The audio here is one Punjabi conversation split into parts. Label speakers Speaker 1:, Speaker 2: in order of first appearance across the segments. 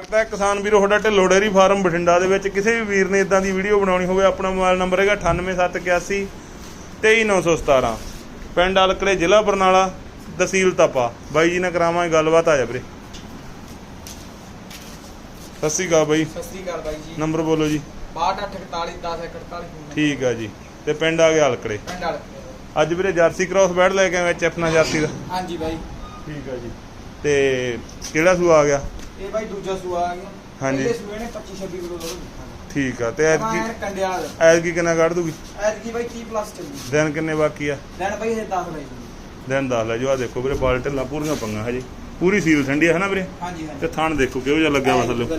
Speaker 1: ਸਵਾਗਤ ਹੈ ਕਿਸਾਨ ਵੀਰੋ ਤੁਹਾਡਾ ਢਿੱਲੋਂ ਡੇਅਰੀ ਫਾਰਮ ਬਠਿੰਡਾ ਦੇ ਵਿੱਚ। ਕਿਸੇ ਵੀ ਵੀਰ ਨੇ ਇਦਾਂ ਦੀ ਵੀਡੀਓ ਬਣਾਉਣੀ ਹੋਵੇ ਆਪਣਾ ਮੋਬਾਈਲ ਨੰਬਰ ਹੈਗਾ 98781 23917 ਪਿੰਡ ਅਲਕੜੇ ਜ਼ਿਲ੍ਹਾ ਬਰਨਾਲਾ ਤਹਿਸੀਲ ਤਪਾ। ਬਾਈ ਜੀ ਨਾਲ ਕਰਾਵਾਂਗੇ ਗੱਲਬਾਤ ਆ ਜਾ ਵੀਰੇ। ਸਤਿ ਸ਼੍ਰੀ ਅਕਾਲ ਬਾਈ।
Speaker 2: ਸਤਿ ਸ੍ਰੀ ਅਕਾਲ ਬਾਈ ਜੀ।
Speaker 1: ਨੰਬਰ ਬੋਲੋ ਜੀ।
Speaker 2: 6241 1041
Speaker 1: ਠੀਕ ਆ ਜੀ। ਤੇ ਪਿੰਡ ਆ ਗਿਆ ਅਲਕੜੇ
Speaker 2: ਪਿੰਡ ਵਾਲੇ
Speaker 1: ਅੱਜ ਵੀਰੇ ਜਰਸੀ ਕ੍ਰਾਸ ਬੈਡ ਲੈ ਕੇ ਆਏ ਐਚ ਨਾਲ ਜਰਸੀ ਦਾ।
Speaker 2: ਹਾਂਜੀ ਬਾਈ।
Speaker 1: ਠੀਕ ਆ ਜੀ। ਤੇ ਕਿਹੜਾ ਸੂ ਆ ਗਿਆ?
Speaker 2: ਇਹ ਬਾਈ ਦੂਜਾ ਸੂਆ ਆ ਗਿਆ
Speaker 1: ਹਾਂਜੀ।
Speaker 2: ਇਹਦੇ ਸੂਏ ਨੇ 25 26 ਕਿਲੋ ਦੁੱਧ
Speaker 1: ਠੀਕ ਆ ਤੇ
Speaker 2: ਐਤਕੀ
Speaker 1: ਐਤਕੀ
Speaker 2: ਕੰਡੇ ਵਾਲਾ
Speaker 1: ਐਤਕੀ ਕਿੰਨਾ ਕੱਢ ਦੂਗੀ?
Speaker 2: ਐਤਕੀ ਬਾਈ 30 ਪਲੱਸ ਚੱਲੀ।
Speaker 1: ਦਿਨ ਕਿੰਨੇ ਬਾਕੀ ਆ?
Speaker 2: ਲੈਣ ਬਾਈ ਇਹ 10 ਬਾਈ ਜੀ।
Speaker 1: ਦਿਨ ਦੱਸ ਲੈ ਜੋ। ਆ ਦੇਖੋ ਵੀਰੇ ਬਾਲ ਢਿੱਲਾਂ ਪੂਰੀਆਂ ਪੰਗਾ ਹਜੇ। ਪੂਰੀ ਸੀਲ ਠੰਡੀ ਹੈ ਨਾ ਵੀਰੇ?
Speaker 2: ਹਾਂਜੀ
Speaker 1: ਤੇ
Speaker 2: ਹਾਂਜੀ
Speaker 1: ਥਣ ਦੇਖੋ ਕਿਹੋ ਜਿਹਾ ਲੱਗਿਆ ਵਾ ਥੱਲੇ।
Speaker 2: ਜਿਵੇਂ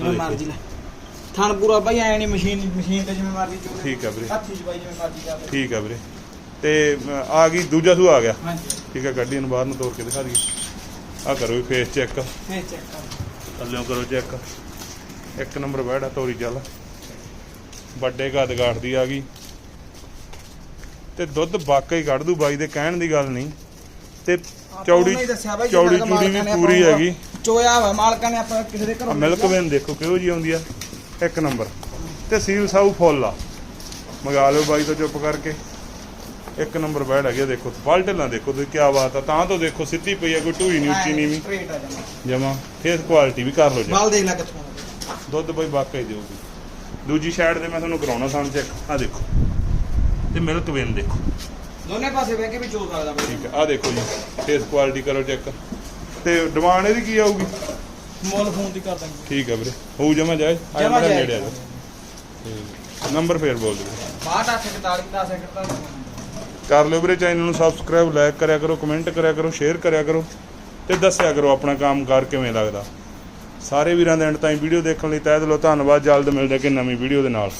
Speaker 1: ਦੇਖੋ।
Speaker 2: ਮਰਜ਼ੀ ਲੈ। ਥਣ ਪੂਰਾ ਬਾਈ ਐ ਨਹੀਂ ਮਸ਼ੀਨ ਮਸ਼ੀਨ ਤੇ ਜਿਵੇਂ ਮਰਜ਼ੀ ਚੋਲੇ
Speaker 1: ਠੀਕ ਆ ਵੀਰੇ।
Speaker 2: ਹੱਥੀ ਚ ਬਾਈ ਜਿਵੇਂ ਮਰਜ਼ੀ ਕਰ ਲੈ
Speaker 1: ਠੀਕ ਆ ਵੀਰੇ। ਤੇ ਆ ਗਈ ਦੂਜਾ ਸੂ ਆ ਗਿਆ।
Speaker 2: ਹਾਂਜੀ।
Speaker 1: ਠੀਕ ਆ ਗੱਡੀ ਨੂੰ ਬਾਹਰ ਨੂੰ ਤੋੜ ਕੇ ਦਿਖਾ ਦਈਏ। ਆ ਕਰੋ ਵੀ ਫੇਸ ਚੈੱਕ
Speaker 2: ਫੇਰ ਚੈੱਕ ਕਰ।
Speaker 1: ਥੱਲਿਓਂ ਕਰੋ ਚੈੱਕ ਇੱਕ ਨੰਬਰ ਬੈਠਾ ਤੋਰੀ ਚੱਲ। ਵੱਡੇ ਗੱਦ ਗਾਠਦੀ ਆ ਗਈ। ਤੇ ਦੁੱਧ ਵਾਕਈ ਕੱਢ ਦੂ ਬਾਈ ਦੇ ਕਹਿਣ ਦੀ ਗੱਲ ਨਹੀਂ। ਤੇ ਚੌੜੀ ਚੌੜੀ ਚੂੜੀ ਵੀ ਪੂਰੀ ਹੈਗੀ।
Speaker 2: ਚੋਇਆ ਵਾ ਮਾਲਕਾਂ ਨੇ ਆਪਾਂ ਕਿਸੇ ਦੇ ਘਰੋਂ
Speaker 1: ਮਿਲਕ ਵੇਨ ਦੇਖੋ ਕਿਹੋ ਜੀ ਆਉਂਦੀ ਆ। ਇੱਕ ਨੰਬਰ ਤੇ ਸੀਲ ਸਾਊ ਫੁੱਲ ਆ। ਮੰਗਾ ਲਿਓ ਬਾਈ ਤੋਂ ਚੁੱਪ ਕਰਕੇ। ਇੱਕ ਨੰਬਰ ਬੈਠ ਹੈਗੇ ਦੇਖੋ। ਬਾਲਟਲਾਂ ਦੇਖੋ ਤੁਸੀਂ ਕੀ ਬਾਤ ਆ। ਤਾਂ ਤੋਂ ਦੇਖੋ ਸਿੱਧੀ ਪਈ ਆ ਕੋਈ ਢੂਈ ਨਹੀਂ ਉੱਚੀ ਨਹੀਂ ਵੀ
Speaker 2: ਸਟ੍ਰੇਟ ਆ ਜਾਣਾ
Speaker 1: ਜਮਾ। ਫੇਸ ਕੁਆਲਿਟੀ ਵੀ ਕਰ ਲਓ ਜੀ
Speaker 2: ਬਾਲ ਦੇਖ ਲੈ ਕਿੱਥੋਂ ਆਉਂਦਾ।
Speaker 1: ਦੁੱਧ ਬਈ ਵਾਕਈ ਦਿਓਗੀ ਦੂਜੀ ਸਾਈਡ ਤੇ ਮੈਂ ਤੁਹਾਨੂੰ ਕਰਾਉਣਾ ਸਾਨ ਚੈੱਕ ਆ ਦੇਖੋ। ਤੇ ਮਿਲਕ ਵੇਨ ਦੇਖੋ।
Speaker 2: ਦੋਨੇ ਪਾਸੇ ਬਹਿ ਕੇ ਵੀ ਚੋ ਸਕਦਾ ਬਾਈ।
Speaker 1: ਠੀਕ ਹੈ ਆ ਦੇਖੋ ਜੀ। ਫੇਸ ਕੁਆਲਿਟੀ ਕਰੋ ਚੈੱਕ ਤੇ ਡਿਮਾਂਡ ਇਹਦੀ ਕੀ ਆਊਗੀ?
Speaker 2: ਮੁੱਲ ਫੋਨ ਤੇ ਕਰ ਦਾਂਗੇ।
Speaker 1: ਠੀਕ ਹੈ ਵੀਰੇ। ਹੋਊ ਜਮਾ
Speaker 2: ਜਮਾਂ ਜਾਇਜ਼।
Speaker 1: ਨੇੜੇ ਆ ਜਾਓ। ਨੰਬਰ ਫੇਰ ਬੋਲ ਦਿਓ।
Speaker 2: 6241 1041
Speaker 1: ਕਰ ਲਿਓ ਵੀਰੇ, ਚੈਨਲ ਨੂੰ ਸਬਸਕ੍ਰਾਈਬ ਲਾਈਕ ਕਰਿਆ ਕਰੋ ਕਮੈਂਟ ਕਰਿਆ ਕਰੋ ਸ਼ੇਅਰ ਕਰਿਆ ਕਰੋ ਤੇ ਦੱਸਿਆ ਕਰੋ ਆਪਣਾ ਕੰਮ ਕਾਰ ਕਿਵੇਂ ਲੱਗਦਾ। ਸਾਰੇ ਵੀਰਾਂ ਦੇ ਐਂਡ ਤਾਈਂ ਵੀਡੀਓ ਦੇਖਣ ਲਈ ਤਹਿ ਦਿਲੋਂ ਧੰਨਵਾਦ, ਜਲਦ ਮਿਲਦੇ ਕਿ ਨਵੀਂ ਵੀਡੀਓ ਦੇ ਨਾਲ।